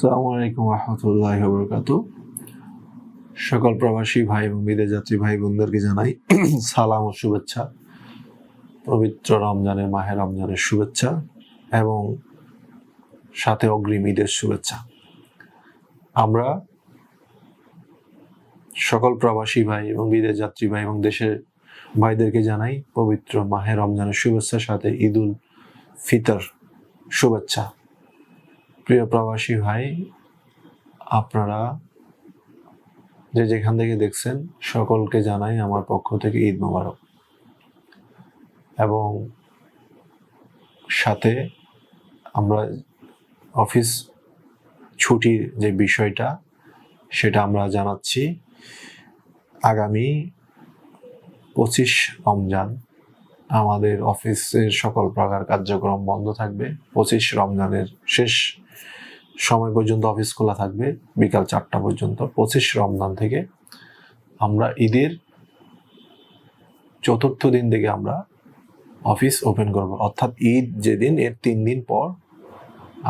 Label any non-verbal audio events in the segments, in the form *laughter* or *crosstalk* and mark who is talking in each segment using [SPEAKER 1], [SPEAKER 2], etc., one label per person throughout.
[SPEAKER 1] আসসালামু আলাইকুম রহমতুল্লাহ বরকাত সকল প্রবাসী ভাই এবং বিদেশ যাত্রী ভাই বোনদেরকে জানাই *clears throat* সালাম ও শুভেচ্ছা। পবিত্র রমজানের মাহে রমজানের শুভেচ্ছা এবং সাথে অগ্রিম ঈদের শুভেচ্ছা। আমরা সকল প্রবাসী ভাই এবং বিদেশ যাত্রী ভাই এবং দেশের ভাইদেরকে জানাই পবিত্র মাহে রমজানের শুভেচ্ছা, সাথে ঈদুল ফিতর শুভেচ্ছা। প্রিয় প্রবাসী ভাই, আপনারা যে যেখান থেকে দেখছেন, সকলকে জানাই আমার পক্ষ থেকে ঈদ মোবারক। এবং সাথে আমরা অফিস ছুটির যে বিষয়টা, সেটা আমরা জানাচ্ছি। আগামী পঁচিশ রমজান আমাদের অফিসের সকল প্রকার কার্যক্রম বন্ধ থাকবে। পঁচিশ রমজানের শেষ সময় পর্যন্ত অফিস খোলা থাকবে, বিকাল চারটা পর্যন্ত, পঁচিশ রমজান থেকে আমরা ঈদের চতুর্থ দিন থেকে আমরা অফিস ওপেন করব। অর্থাৎ ঈদ যেদিন, এর তিন দিন পর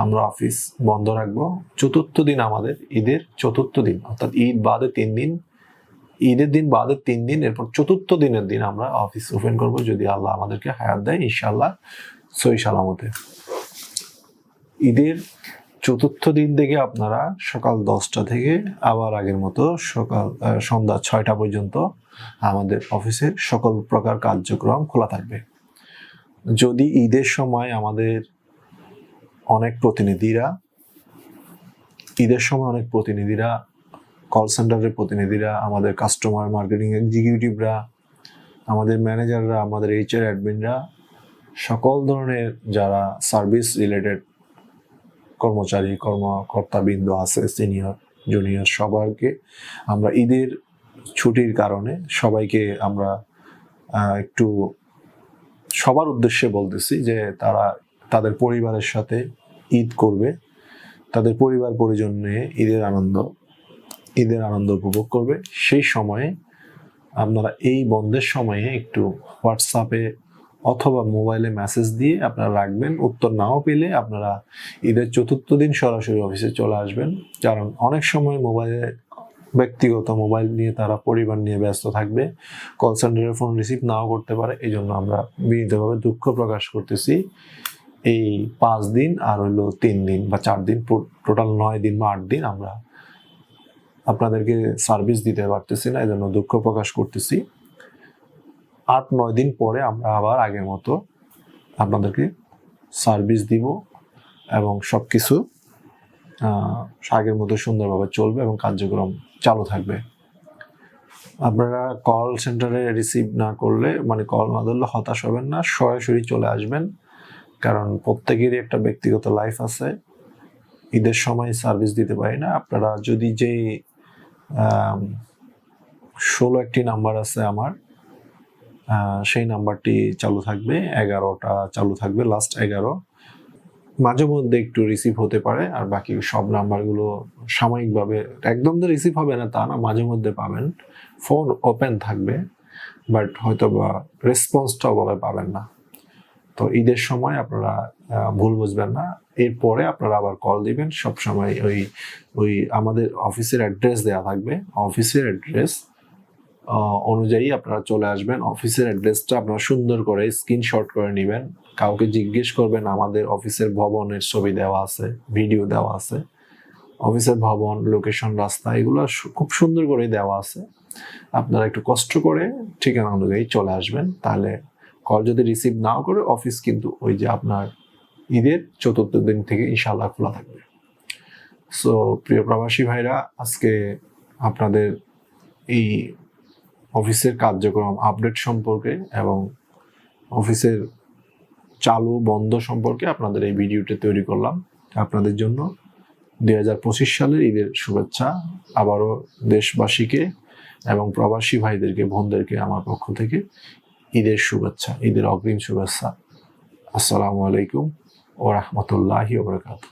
[SPEAKER 1] আমরা অফিস বন্ধ রাখব। চতুর্থ দিন আমাদের ঈদের চতুর্থ দিন, অর্থাৎ ঈদ বাদে তিন দিন, ঈদের দিন বাদে তিন দিন, এরপর চতুর্থ দিনের দিন আমরা অফিস ওপেন করব যদি আল্লাহ আমাদেরকে হায়াত দেয় ইনশাল্লাহ সই সালামতে। ঈদের চতুর্থ দিন থেকে আপনারা সকাল দশটা থেকে আবার আগের মতো সকাল সন্ধ্যা ছয়টা পর্যন্ত আমাদের অফিসের সকল প্রকার কার্যক্রম খোলা থাকবে। যদি ঈদের সময় আমাদের অনেক প্রতিনিধিরা, ঈদের সময় অনেক প্রতিনিধিরা কল সেন্টারের প্রতিনিধিরা, আমাদের কাস্টমার মার্কেটিং এক্সিকিউটিভরা আমাদের ম্যানেজাররা আমাদের এইচআর অ্যাডমিনরা সকল ধরনের যারা সার্ভিস রিলেটেড কর্মচারী, কর্মকর্তাবৃন্দ আছে সিনিয়র জুনিয়র সবারকে আমরা ঈদের ছুটির কারণে সবাইকে আমরা একটু সবার উদ্দেশ্যে বলতেছি যে তারা তাদের পরিবারের সাথে ঈদ করবে। তাদের পরিবার পরিজন নিয়ে ঈদের আনন্দ ঈদের আনন্দ উপভোগ করবে। সেই সময়ে আপনারা এই বন্ধের সময়ে একটু হোয়াটসঅ্যাপে অথবা মোবাইলে মেসেজ দিয়ে আপনারা রাখবেন। উত্তর নাও পেলে আপনারা ঈদের চতুর্থ দিন সরাসরি অফিসে চলে আসবেন। কারণ অনেক সময় মোবাইলে ব্যক্তিগত মোবাইল নিয়ে তারা পরিবার নিয়ে ব্যস্ত থাকবে। কল সেন্টারের ফোন রিসিভ নাও করতে পারে। এই জন্য আমরা বিনীতভাবে দুঃখ প্রকাশ করতেছি। এই পাঁচ দিন আর হইল তিন দিন বা চার দিন টোটাল নয় দিন বা আট দিন আমরা আপনাদেরকে সার্ভিস দিতে পারতেছি না। এই জন্য দুঃখ প্রকাশ করতেছি। আট, নয় দিন পরে আমরা আবার আগের মতো আপনাদেরকে সার্ভিস দিব এবং সব কিছু আগের মতো সুন্দরভাবে চলবে এবং কার্যক্রম চালু থাকবে। আপনারা কল সেন্টারে রিসিভ না করলে মানে কল না ধরলে হতাশ হবেন না, সরাসরি চলে আসবেন। কারণ প্রত্যেকেরই একটা ব্যক্তিগত লাইফ আছে। ঈদের সময় সার্ভিস দিতে পারি না। আপনারা যদি যে ষোলো একটি নাম্বার আছে আমার সেই নাম্বারটি চালু থাকবে, এগারোটা চালু থাকবে লাস্ট এগারো। মাঝে মধ্যে একটু রিসিভ হতে পারে, আর বাকি সব নাম্বারগুলো সাময়িকভাবে একদম তো রিসিভ হবে না, তা না, মাঝে মধ্যে পাবেন। ফোন ওপেন থাকবে বাট হয়তো বা রেসপন্সটা ওভাবে পাবেন না। তো ঈদের সময় আপনারা ভুল বুঝবেন না। এরপরে আপনারা আবার কল দিবেন সব সময় ওই ওই আমাদের অফিসের অ্যাড্রেস দেওয়া থাকবে। অফিসের অ্যাড্রেস অনুযায়ী আপনারা চলে আসবেন। অফিসের অ্যাড্রেসটা আপনারা সুন্দর করে স্ক্রিনশট করে নেবেন। কাউকে জিজ্ঞেস করবেন, আমাদের অফিসের ভবনের ছবি দেওয়া আছে ভিডিও দেওয়া আছে। অফিসের ভবন লোকেশন রাস্তা, এগুলো খুব সুন্দর করে দেওয়া আছে। আপনারা একটু কষ্ট করে ঠিকানা অনুযায়ী চলে আসবেন। তাহলে কল যদি রিসিভ নাও করে অফিস কিন্তু ওই যে আপনার ঈদের চতুর্থ দিন থেকে ইনশাল্লাহ খোলা থাকবে। সো প্রিয় প্রবাসী ভাইরা, আজকে আপনাদের এই অফিসের কার্যক্রম আপডেট সম্পর্কে এবং অফিসের চালু বন্ধ সম্পর্কে আপনাদের এই ভিডিওটি তৈরি করলাম। আপনাদের জন্য দুই হাজার পঁচিশ সালের ঈদের শুভেচ্ছা। আবারও দেশবাসীকে এবং প্রবাসী ভাইদেরকে, বোনদেরকে আমার পক্ষ থেকে ঈদের শুভেচ্ছা, ঈদের অগ্রিম শুভেচ্ছা। আসসালামু আলাইকুম ও রহমতুল্লাহি ওবরাকাতুহ